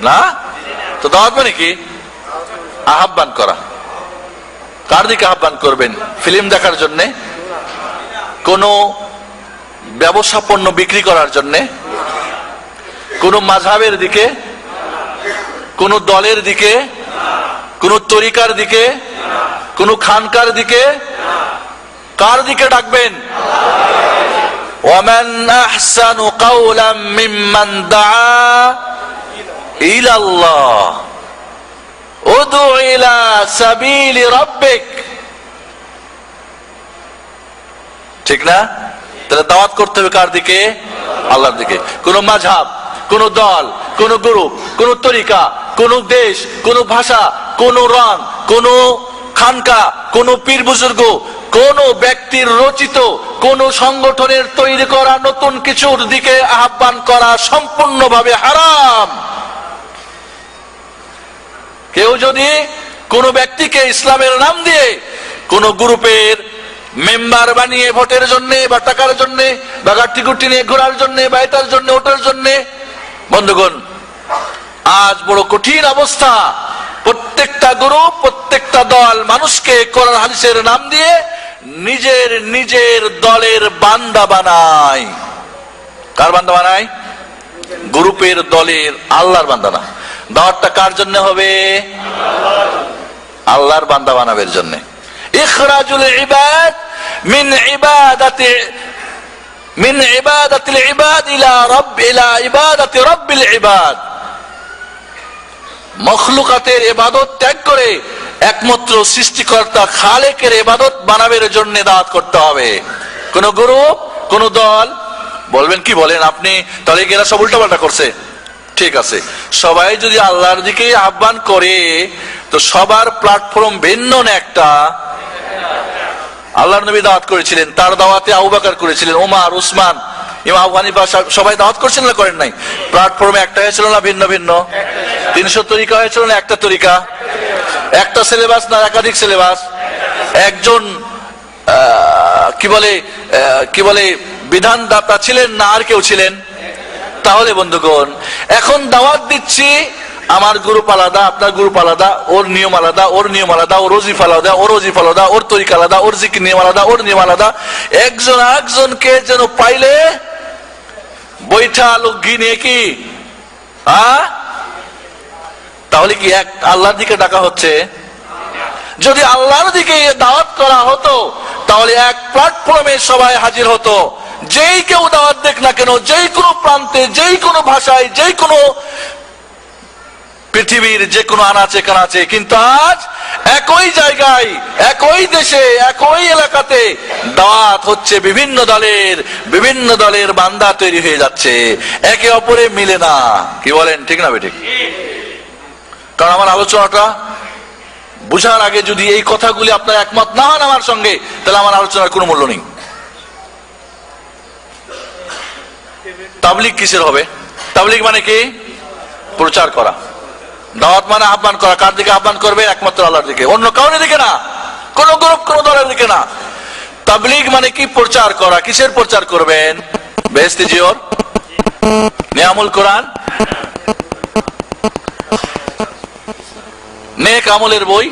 না? তো দাওয়াত মানে কি? আহ্বান করা। কার দিকে আহ্বান করবেন? ফিল্ম দেখার জন্যে? কোন ব্যবসা পণ্য বিক্রি করার জন্যে? কোন মাঝাবের দিকে? কোন দলের দিকে? কোন তরিকার দিকে? কোন খানকার দিকে? কার দিকে ডাকবেন? ومن احسن قولا ممن دعا الى الله ادع الى سبيل ربك ঠিক না তাহলে দাওয়াত করতে হবে কার দিকে আল্লাহর দিকে কোন মাঝাব কোন দল কোন গ্রুপ কোন তরিকা কোন দেশ কোন ভাষা কোন রং কোন খানকা কোন পীর বুজুর্গ কোন ব্যক্তির রচিত কোন সংগঠনের তৈরি করা নতুন কিছুর দিকে আহ্বান করা সম্পূর্ণভাবে হারাম। কেউ যদি কোন ব্যক্তিকে ইসলামের নাম দিয়ে কোন গ্রুপের মেম্বার বানিয়ে ভোটের জন্য বা টাকার জন্য বা গাঠি গুটি নিয়ে ঘোরার জন্য বা এটার জন্য, ওটার জন্য, বন্ধুগণ, আজ বড় কঠিন অবস্থা। প্রত্যেকটা গ্রুপ, প্রত্যেকটা দল মানুষকে কোরআন হাদিসের নাম দিয়ে নিজের নিজের দলের বান্দা বানায়। কার বান্দা বানায়? গ্রুপের দলের আল্লাহর বান্দা না। দাওয়াতটা কার জন্য হবে? আল্লাহর বান্দা বানাবের জন্য। ইখরাজুল ইবাদ মিন ইবাদাতি, মিন ইবাদাতিল ইবাদ ইলা রব ইলা ইবাদাতি রব্বিল ইবাদ। মখলুকাতের এবাদত ত্যাগ করে একমাত্র সৃষ্টিকর্তা খালেকের এবাদত বানাবের জন্য দাওয়াত করতে হবে। কোন গুরু, কোন দল, বলবেন কি, বলেন আপনি, তাহলে এরা সব উল্টাপাল্টা করছে। ঠিক আছে। সবাই যদি আল্লাহর দিকে আহ্বান করে, তো সবার প্ল্যাটফর্ম ভিন্ন না একটা। আল্লাহর নবী দাওয়াত করেছিলেন, তার দাওয়াতে আউবাকার করেছিলেন ওমার উসমান। ইমাম আবু হানিফা সবাই দাওয়াত করছেন না করেন নাই? প্ল্যাটফর্মে একটা হয়েছিল না, ভিন্ন ভিন্ন। তিনশো তরিকা হয়েছিল না একটা তরিকা? একটা সিলেবাস না একাধিক সিলেবাস একজন কি বলে কি বলে, বিধানদাতা ছিলেন না আর কেউ ছিলেন? তাহলে বন্ধুগণ, এখন দাওয়াত দিচ্ছি, আমার গ্রুপ আলাদা, আপনার গ্রুপ আলাদা, ওর নিয়ম আলাদা, ওর নিয়ম আলাদা, ওর ওজিফ আলাদা, ওর ওজিফ আলাদা, ওর তরিকা আলাদা, ওর জিকির নিয়ম আলাদা, ওর নিয়ম আলাদা। একজন একজনকে যেন পাইলে বৈঠা লোক নিয়ে কি? হ্যাঁ? তাহলে কি এক আল্লাহর দিকে ডাকা হচ্ছে? যদি আল্লাহর দিকে দাওয়াত করা হতো, তাহলে এক প্ল্যাটফর্মে সবাই হাজির হতো। যেই কেউ দাওয়াত দেখ না কেন, যেই কোনো প্রান্তে, যেই কোনো ভাষায়, যেই কোনো পৃথিবীর যে কোনো আনাচে কানাচে, কিন্তু আজ একই জায়গায়, একই দেশে, একই এলাকাতে দাওয়াত হচ্ছে বিভিন্ন দলের বিভিন্ন দলের বান্দা তৈরি হয়ে যাচ্ছে। একে অপরে মিলে না। কি বলেন, ঠিক না বেঠিক? কারণ আমার আলোচনাটা বুঝার আগে যদি এই কথাগুলি আপনার একমত না হন আমার সঙ্গে, তাহলে আমার আলোচনার কোনো মূল্য নেই। তাবলিক কিসের হবে? তাবলিক মানে কি? প্রচার করা। দাওয়াত মানে আহ্বান করা। কার দিকে আহ্বান করবে? একমাত্র আল্লাহর দিকে। অন্য কাউনের দিকে না। কোন গ্রুপ, কোন দলের দিকে না। তাবলিগ মানে কি প্রচার করা? কিসের প্রচার করবেন? বেহেস্তি জিওর নিয়ামুল কোরআন? নেক আমলের বই?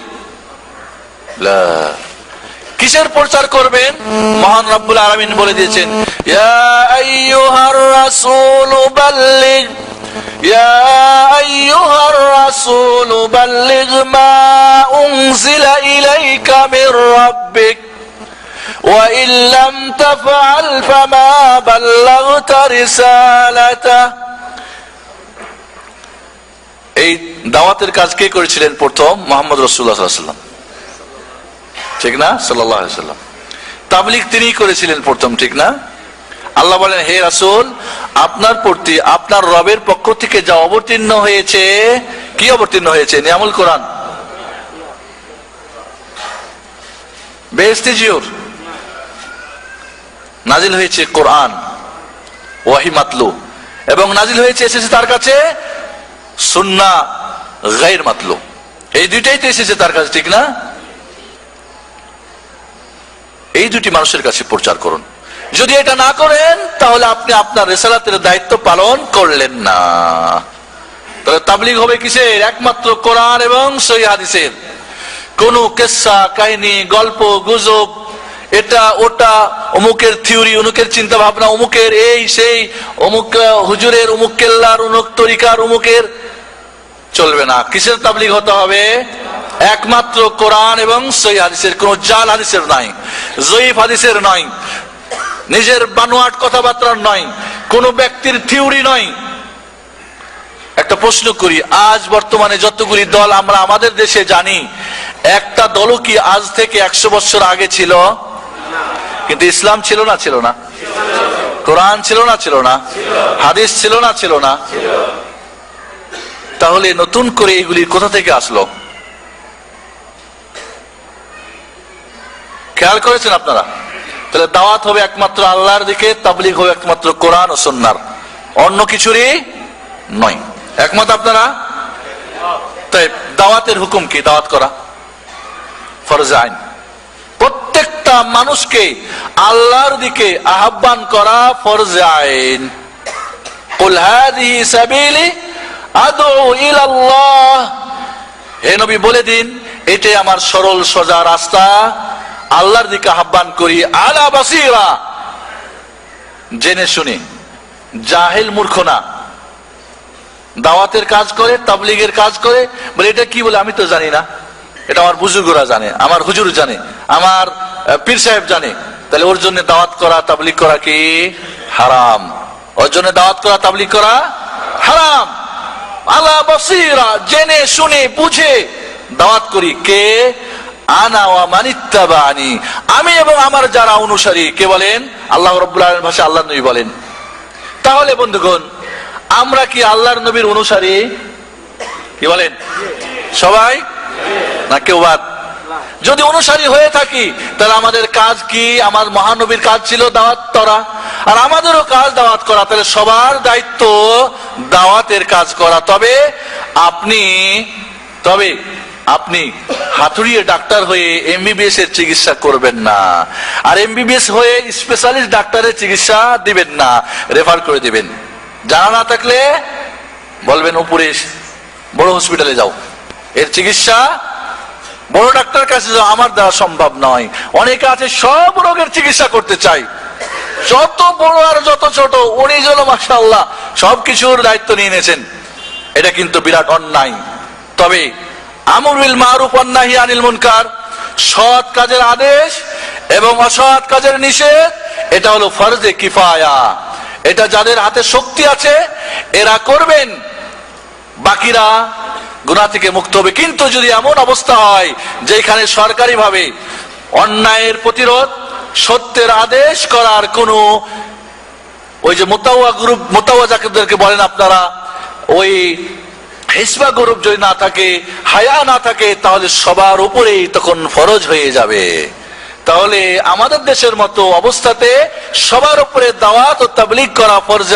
কিসের প্রচার করবেন? মহান রব্বুল আলামিন বলে দিয়েছেন, ইয়া আইয়ুহার রাসূল বাল্লিগ, ইয়া রাসূল বাল্লিগ মা উনজিলা ইলাইকা মির রাব্বিক وإن لم تفعل فما بلغت رسالته এই দাওয়াতের কাজ কে করেছিলেন প্রথম মোহাম্মদ রসুল্লাহ সাল্লাম ঠিক না সাল্লাহ সাল্লাম তাবলিক তিনি করেছিলেন প্রথম ঠিক না আল্লাহ বলেন, হে রাসূল, আপনার প্রতি, আপনার রবের পক্ষ থেকে যা অবতীর্ণ হয়েছে, কি অবতীর্ণ হয়েছে? নিয়ামুল কোরআন। বেহেস্তে জিওর নাজিল হয়েছে কোরআন, ওয়াহি মাতলু। এবং নাজিল হয়েছে, এসেছে তার কাছে সুন্না গাইর মাতলু। এই দুইটাই তো এসেছে তার কাছে, ঠিক না? এই দুটি মানুষের কাছে প্রচার করুন। যদি এটা না করেন, তাহলে আপনি আপনার রেসালাতের দায়িত্ব পালন করলেন না। তাহলে তাবলিগ হবে কিসের? একমাত্র কোরআন এবং সহি হাদিসের। কোন কেসা, কাহিনী, গল্প, গুজব, এটা, ওটা, অমুকের থিওরি, অমুকের চিন্তা ভাবনা অমুকের এই, সেই, অমুক হুজুরের, অমুক কেল্লার, অমুক তরিকার, অমুকের চলবে না। কিসের তাবলিগ হতে হবে? একমাত্র কোরআন এবং সহি হাদিসের। কোন জাল হাদিসের নাই, জয়ীফ হাদিসের নয় নিজের বানোয়াট কথাবার্তা নয়, কোন ব্যক্তির থিওরি নয়। একটা প্রশ্ন করি, আজ বর্তমানে যতগুলি দল আমরা আমাদের দেশে জানি, একটা দলও কি আজ থেকে একশো বছর আগে ছিল? কিন্তু ইসলাম ছিল না ছিল না। কোরআন ছিল না ছিল না। হাদিস ছিল না ছিল না। তাহলে নতুন করে এগুলি কোথা থেকে আসলো? খেয়াল করেছেন আপনারা? তাহলে দাওয়াত হবে একমাত্র আল্লাহর দিকে, তাবলিগ হবে একমাত্র কোরআন ও সন্ন্যার অন্য কিছুরই নয়। একমত আপনারা? তাই দাওয়াতের হুকুম কি? দাওয়াত করা। ফরজ আইন। প্রত্যেকটা মানুষকে আল্লাহর দিকে আহ্বান করা ফরজ আইন। হাদিহি সাবিলি আদউ ইলাল্লাহ। হে নবী বলে দিন, এটাই আমার সরল, সোজা রাস্তা। আল্লাহর দিকে আহ্বান করি, আলা বাসিরা। জেনে শুনে, জাহেল মূর্খ না। দাওয়াতের কাজ করে, তাবলিগের কাজ করে, বলে এটা কি বলে আমি তো জানি না। এটা আমার বুজুর্গরা জানে, আমার হুজুর জানে, আমার পীর সাহেব জানে। তাহলে ওর জন্য দাওয়াত করা, তাবলিগ করা কি হারাম? ওর জন্য দাওয়াত করা, তাবলিগ করা হারাম। আলা বসিরা, জেনে শুনে, বুঝে দাওয়াত করি। কে? আনা আমি এবং আমার যারা অনুসারী, কে বলেন? আল্লাহ রব্বুল ভাষা আল্লাহ নবী বলেন। তাহলে বন্ধুগণ, আমরা কি আল্লাহর নবীর অনুসারী? কি বলেন? সবাই? না কেউ বাদ? যদি অনুসারী হয়ে থাকি, তাহলে আমাদের কাজ কি? আমার মহানবীর কাজ ছিল দাওয়াত করা। আর আমাদেরও কাজ দাওয়াত করা। তাহলে সবার দায়িত্ব দাওয়াতের কাজ করা। তবে আপনি, তবে আপনি হাতুড়িয়ে ডাক্তার হয়ে এমবিবিএস এর চিকিৎসা করবেন না। আর এমবিবিএস হয়ে স্পেশালিস্ট ডাক্তারের চিকিৎসা দিবেন না। রেফার করে দিবেন। জানা না থাকলে বলবেন, উপরে বড় হসপিটালে যাও। এর চিকিৎসা বড় ডাক্তার কাছে যাও আমার দ্বারা সম্ভব নয়। অনেকে আছে, সব রোগের চিকিৎসা করতে চাই যত বড় আর যত ছোট, উনি যেন মাসাল্লাহ সবকিছুর দায়িত্ব নিয়ে নিয়েছেন। এটা কিন্তু বিরাট অন্যায়। তবে আমরুল মারুফ অন্যাহি আনিল মুনকার। সৎ কাজের আদেশ এবং অসৎ কাজের নিষেধ, এটা হলো ফরজে কিফায়া। এটা যাদের হাতে শক্তি আছে, এরা করবেন। বাকিরা গুণা থেকে মুক্ত হবে। কিন্তু যদি এমন অবস্থা হয়, যেখানে সরকারি ভাবে অন্যায়ের প্রতিরোধ, সত্যের আদেশ করার কোনো ওই যে মোতাওয়া গ্রুপ মোতাওয়া যাকে বলেন আপনারা, ওই হিসবা গ্রুপ যদি না থাকে, হায়া না থাকে, তাহলে সবার উপরেই তখন ফরজ হয়ে যাবে। তাহলে আমাদের দেশের মতো অবস্থাতে সবার উপরে দাওয়াত ও তাবলিগ করা ফরজ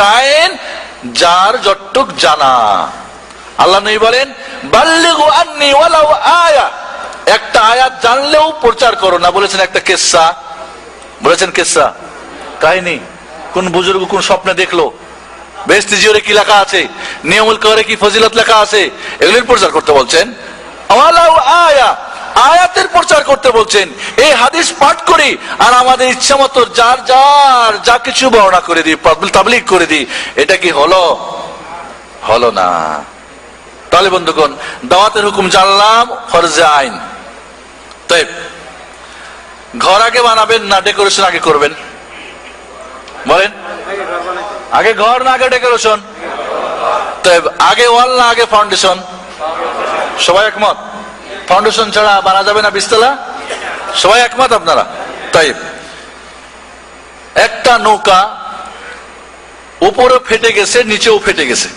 যার যতটুক জানা। আল্লাহ নবী বলেন, বাল্লিগু আন্নি ওয়ালাউ আয়া। একটা আয়াত জানলেও প্রচার করো না। বলেছেন একটা কেসা। বলেছেন কেসা। কাহিনী। কোন বুজুর্গ কোন স্বপ্নে দেখল বেস্তি জিওরে কি লেখা আছে? নিয়মুল করে কি ফজিলত লেখা আছে? এগুলির প্রচার করতে বলছেন। আয়া, আয়াতের প্রচার করতে বলছেন। এই হাদিস পাঠ করি আর আমাদের ইচ্ছা মতো যার যার, যা কিছু বর্ণনা করে দিই তাবলিক করে দিই, এটা কি হলো? হলো না। তাহলে বন্ধুগণ, দাওয়াতের হুকুম জানলাম, ফরজে আইন। তাই ঘর আগে বানাবেন, না ডেকোরেশন আগে করবেন? বলেন। আগে ঘর না, আগে ডেকোরেশন। আগে ওয়াল না, আগে ফাউন্ডেশন? সবাই একমত? ফাউন্ডেশন ছাড়া বানা যাবে না বিস্তলা সবাই একমত আপনারা? তাই একটা নৌকা উপরে ফেটে গেছে, নিচেও ফেটে গেছে।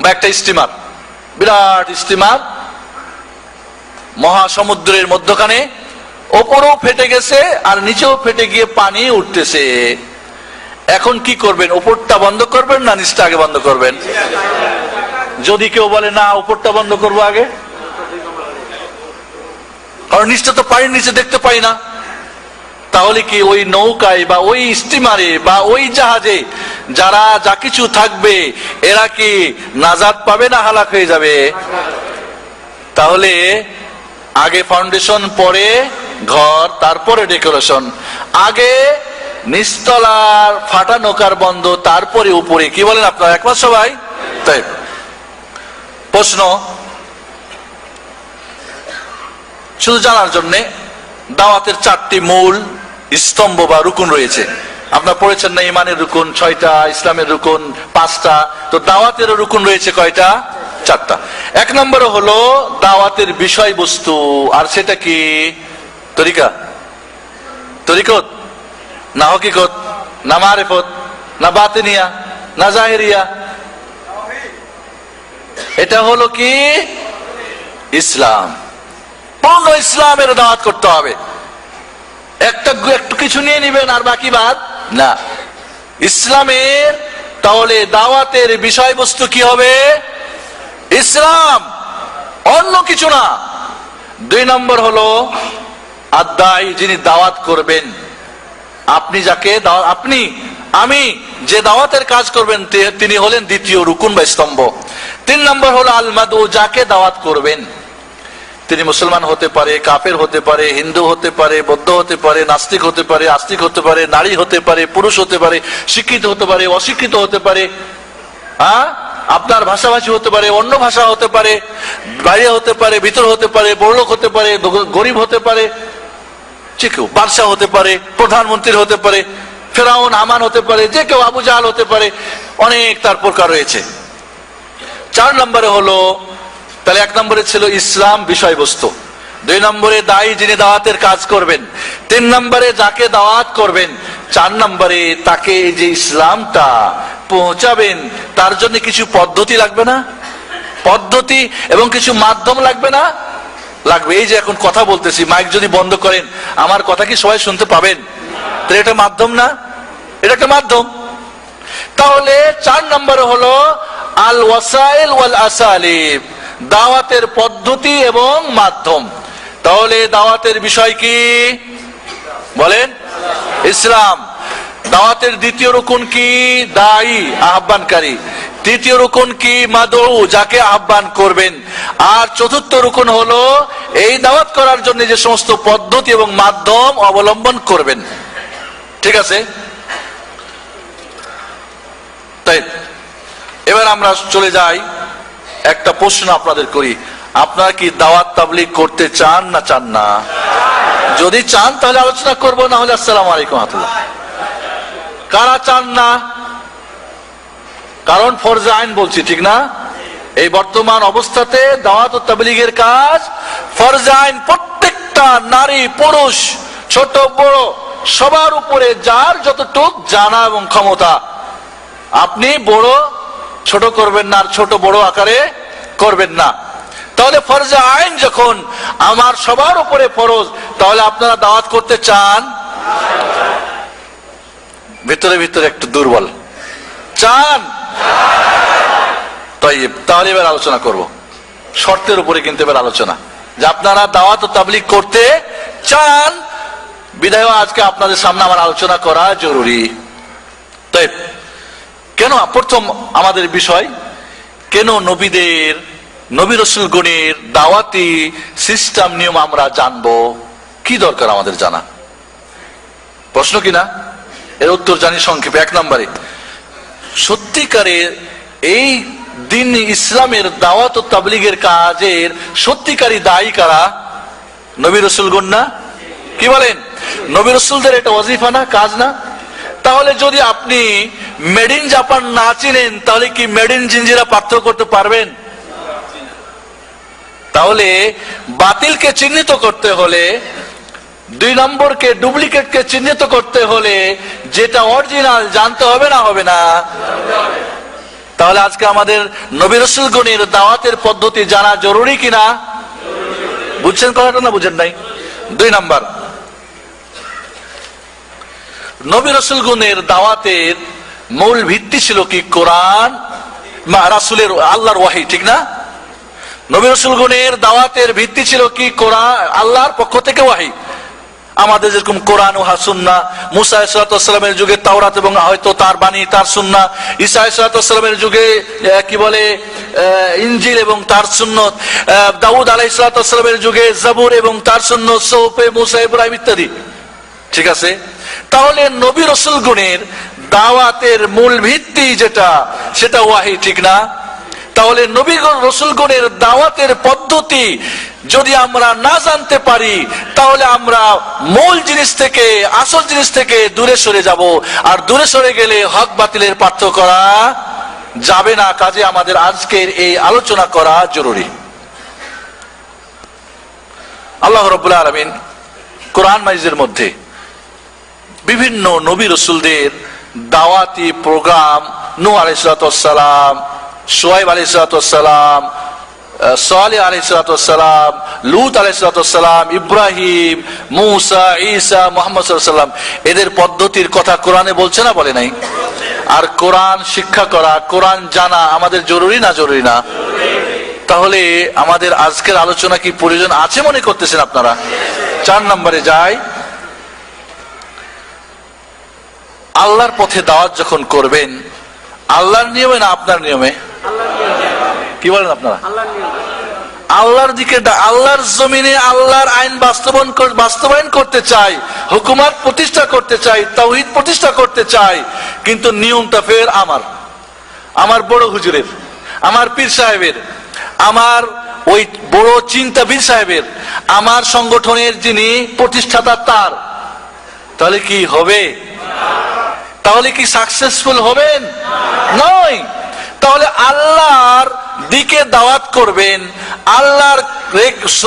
বা একটা স্টিমার। বিরাট স্টিমার। মহাসমুদ্রের মধ্যখানে। ওপরও ফেটে গেছে আর নিচেও ফেটে গিয়ে পানি উঠতেছে। এখন কি করবেন? উপরটা বন্ধ করবেন না নিচটা আগে বন্ধ করবেন? যদি কেউ বলে, না, উপরটা বন্ধ করব আগে কারণ নিচটা তো পানির নিচে দেখতে পাই না। তাহলে কি ওই নৌকায় বা ওই স্টিমারে বা ওই জাহাজে যারা যা কিছু থাকবে, এরা কি নাজাদ পাবে না হালাক হয়ে যাবে? তাহলে আগে ফাউন্ডেশন পরে ঘর, তারপরে ডেকোরেশন আগে নিচতলার ফাটা নৌকার বন্ধ, তারপরে উপরে। কি বলেন আপনারা? একমত সবাই? তাই। প্রশ্ন, শুধু জানার জন্য, দাওয়াতের চারটি মূল স্তম্ভ বা রুকুন রয়েছে। আপনার পড়েছেন না, ইমানের রুকুন, ছয়টা, ইসলামের রুকুন, পাঁচটা। তো দাওয়াতের রুকুন রয়েছে কয়টা? চারটা। এক নম্বর হলো দাওয়াতের বিষয়বস্তু। আর সেটা কি? তরিকা। তরিকত। না হকিকত, না মারেফত, না বাতিনিয়া, না জাহেরিয়া। এটা হলো কি? ইসলাম। পূর্ণ ইসলামের দাওয়াত করতে হবে। একটা একটু কিছু নিয়ে নিবেন, আর বাকি বাদ? না। ইসলামের তাহলে দাওয়াতের বিষয়বস্তু কি হবে? ইসলাম। অন্য কিছু না। দুই নম্বর হলো আদাই যিনি দাওয়াত করবেন। আপনি যাকে আপনি আমি যে দাওয়াতের কাজ করবেন তিনি হলেন দ্বিতীয় রুকুন বা স্তম্ভ তিন নম্বর হলো আলমাদু যাকে দাওয়াত করবেন তিনি মুসলমান হতে পারে কাফের হতে পারে হিন্দু হতে পারে বৌদ্ধ হতে পারে নাস্তিক হতে পারে আস্তিক হতে পারে নারী হতে পারে পুরুষ হতে পারে শিক্ষিত হতে পারে অশিক্ষিত হতে পারে হ্যাঁ আপনার ভাষাভাষী হতে পারে অন্য ভাষা হতে পারে বাইরে হতে পারে ভিতর হতে পারে বড়লোক হতে পারে গরিব হতে পারে যে কেউ বাদশাহ হতে পারে, প্রধানমন্ত্রী হতে পারে, ফেরাউন আমান হতে পারে, যে কেউ আবু জাহাল হতে পারে, অনেক তার প্রকার রয়েছে। চার নম্বরে হলো, তাহলে এক নম্বরে ছিল ইসলাম বিষয়বস্তু। দুই নম্বরে দায়ী যিনি দাওয়াতের কাজ করবেন, তিন নম্বরে যাকে দাওয়াত করবেন, চার নম্বরে তাকে যে ইসলামটা পৌঁছাবেন, তার জন্য কিছু পদ্ধতি লাগবে না? পদ্ধতি এবং কিছু মাধ্যম লাগবে না? লাগবে। এই যে এখন কথা বলতেছি মাইক যদি বন্ধ করেন, আমার কথা কি সবাই শুনতে পাবেন? তো এটা মাধ্যম না? এটা একটা মাধ্যম। তাহলে চার নম্বর হলো আল ওয়াসাইল ওয়াল আসালিব দাওয়াতের পদ্ধতি এবং মাধ্যম। তাহলে দাওয়াতের বিষয় কি? বলেন। ইসলাম। দাওয়াতের দ্বিতীয় রুকুন কি? দায়ী, আহ্বানকারী। তৃতীয় রুকুন কি মাদৌ যাকে আহ্বান করবেন? আর চতুর্থ রুকুন হলো, এই দাওয়াত করার জন্য যে সমস্ত পদ্ধতি এবং মাধ্যম অবলম্বন করবেন। ঠিক আছে? তাই, এবার আমরা চলে যাই। একটা প্রশ্ন আপনাদের করি। আপনারা কি দাওয়াত তাবলিগ করতে চান না চান না? যদি চান তাহলে আলোচনা করব, না হলে আসসালাম আলাইকুম কারা চান না? কারণ ফরজে আইন বলছি, ঠিক না? এই বর্তমান অবস্থাতে দাওয়াত ও তাবলিগের কাজ, ফরজে আইন প্রত্যেকটা নারী, পুরুষ, ছোট, বড়, সবার উপরে যার যতটুক জানা এবং ক্ষমতা। আপনি বড়, ছোট করবেন না, আর ছোট বড় আকারে করবেন না। তাহলে ফরজে আইন যখন আমার সবার উপরে ফরজ, তাহলে আপনারা দাওয়াত করতে চান? ভিতরে ভিতরে একটু দুর্বল। চান? তাই তাহলে এবার আলোচনা করব। শর্তের উপরে কিন্তু এবার আলোচনা। যে আপনারা দাওয়াত ও তাবলিগ করতে চান, বিধায় আজকে আপনাদের সামনে আমার আলোচনা করা জরুরি। তাই কেন প্রথম আমাদের বিষয়, কেন নবীদের, নবী রসুল গণের দাওয়াতি সিস্টেম নিয়ম আমরা জানব? কি দরকার আমাদের জানা? প্রশ্ন কিনা এর উত্তর জানি সংক্ষেপে, এক নম্বরে সত্যিকারের এই দিন ইসলামের দাওয়াত ও তাবলিগের কাজের সত্যিকারী দায়ী কারা? নবী রসুল না কি বলেন? নবী রসুলদের এটা ওয়াজিফা না, কাজ না? তাহলে যদি আপনি মেড ইন জাপান না চিনেন, তাহলে কি মেড ইন জিঞ্জিরা পার্থক্য করতে পারবেন? তাহলে বাতিলকে চিহ্নিত করতে হলে দুই নম্বরকে ডুপ্লিকেটকে চিহ্নিত করতে হলে যেটা অরিজিনাল জানতে হবে না হবে না? তাহলে আজকে আমাদের নবী রসুলগণের দাওয়াতের পদ্ধতি জানা জরুরি কিনা? বুঝছেন কথাটা না বুঝেন নাই? দুই নাম্বার, নবী রসুলগণের দাওয়াতের মূল ভিত্তি ছিল কি? কোরআন রাসুলের আল্লাহর ওয়াহি, ঠিক না? নবী রসুলগণের দাওয়াতের ভিত্তি ছিল কি? কোরআন, আল্লাহর পক্ষ থেকে ওয়াহি। আমাদের যেরকম কোরআন ও হাসুন্না মুসা ইসলাতামের যুগে তাওরাত এবং হয়তো তার বাণী, তার সুন্না, ঈসা ইসলাতামের যুগে কি বলে ইঞ্জিল এবং তার সুন্নত দাউদ আলাহ ইসলাতামের যুগে জাবুর এবং তার সুন্নত, সৌফে, মুসা, ইব্রাহিম ইত্যাদি। ঠিক আছে? তাহলে নবী রসুল গুণের দাওয়াতের মূল ভিত্তি যেটা, সেটা ওয়াহি, ঠিক না? তাহলে নবী রসুল গুণের দাওয়াতের পদ্ধতি যদি আমরা না জানতে পারি, তাহলে আমরা মূল জিনিস থেকে, আসল জিনিস থেকে দূরে সরে যাব। আর দূরে সরে গেলে হক বাতিলের পার্থক্য করা যাবে না। কাজে আমাদের আজকের এই আলোচনা করা জরুরি। আল্লাহ রবুল্লা আলমিন কোরআন মাইজের মধ্যে বিভিন্ন নবী রসুলদের দাওয়াতি প্রোগ্রাম নু আলাইসালাম সোয়াইব আলাইসালাম সালে আলাইসালাম লুত আলাইসালাম ইব্রাহিম, মুসা, ঈসা, মোহাম্মদ সাল্লাম এদের পদ্ধতির কথা কোরআনে বলছে না বলে নাই? আর কোরআন শিক্ষা করা, কোরআন জানা আমাদের জরুরি না জরুরি না? তাহলে আমাদের আজকের আলোচনা কি প্রয়োজন আছে মনে করতেছেন আপনারা? চার নম্বরে যায় আল্লাহর পথে দাওয়াত যখন করবেন আল্লাহর নিয়মে না আপনার নিয়মে? কি বলেন আপনারা? আল্লাহর দিকে আল্লাহর জমিনে আল্লাহর আইন বাস্তবায়ন বাস্তবায়ন করতে চাই, হুকুমাত প্রতিষ্ঠা করতে চাই, তাওহিদ প্রতিষ্ঠা করতে চাই, কিন্তু নিয়মটা ফের আমার। আমার বড় হুজুরের, আমার পীর সাহেবের, আমার ওই বড় চিন্তাবীর সাহেবের, আমার সংগঠনের যিনি প্রতিষ্ঠাতা তার। তাহলে কি হবে? তাহলে কি সাকসেসফুল হবেন? নয়। তাহলে আল্লাহর দিকে দাওয়াত করবেন, আল্লাহর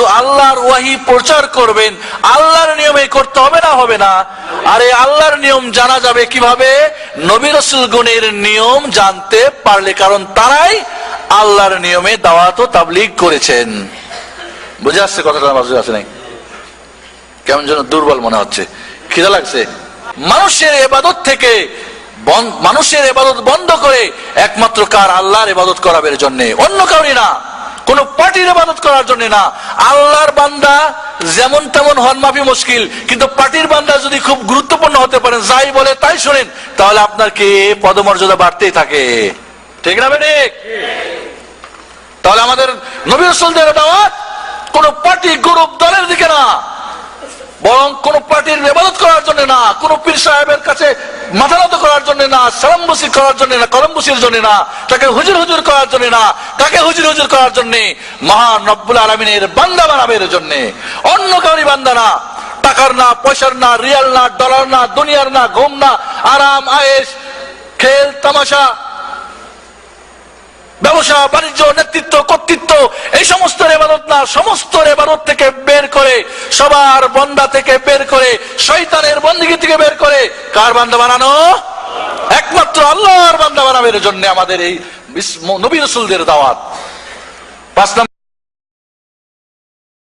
আল্লাহর ওয়াহি প্রচার করবেন, আল্লাহর নিয়মে করতে হবে না হবে না। আরে আল্লাহর নিয়ম জানা যাবে কীভাবে? নবী রসুল গুণের নিয়ম জানতে পারলে, কারণ তারাই আল্লাহর নিয়মে দাওয়াত ও তাবলিগ করেছেন। বুঝে আসছে কথাটা আমার আসে নাই? কেমন যেন দুর্বল মনে হচ্ছে। খিদা লাগছে? মানুষের এবাদত থেকে মানুষের এবাদত বন্ধ করে একমাত্র কার? আল্লাহর এবাদত করাবের জন্য। অন্য কাউরি না। কোন পার্টির এবাদত করার জন্য না। আল্লাহর বান্দা যেমন তেমন হন মাফি মুশকিল, কিন্তু পার্টির বান্দা যদি খুব গুরুত্বপূর্ণ হতে পারেন, যাই বলে তাই শোনেন, তাহলে আপনার কি? পদমর্যাদা বাড়তেই থাকে। ঠিক না বেঠিক তাহলে আমাদের নবী রসুলদের দাওয়াত কোন পার্টি, গ্রুপ, দলের দিকে না। বরং কোন পার্টির ইবাদত করার জন্য না, কোন পীর সাহেবের কাছে মাথা নত করার জন্য না, সালাম বসি করার জন্য না, কলম বসির জন্য না, তাকে হুজুর হুজুর করার জন্য না, তাকে হুজুর হুজুর করার জন্য, মহান রব্বুল আলমিনের বান্দা বানাবের জন্য। অন্য কাউরি বান্দা না। টাকার না, পয়সার না, রিয়াল না, ডলার না, দুনিয়ার না, ঘুম না, আরাম আয়েস খেল, তামাশা ব্যবসা, বাণিজ্য, নেতৃত্ব, কর্তৃত্ব, এই সমস্ত রেবাদত না, সমস্ত রেবাদত থেকে বের করে, সবার বন্দা থেকে বের করে শৈতানের বন্দিগি থেকে বের করে, কার বান্দা বানানো? একমাত্র আল্লাহর বান্দা বানাবের জন্য আমাদের এই নবীর দাওয়াত। পাঁচ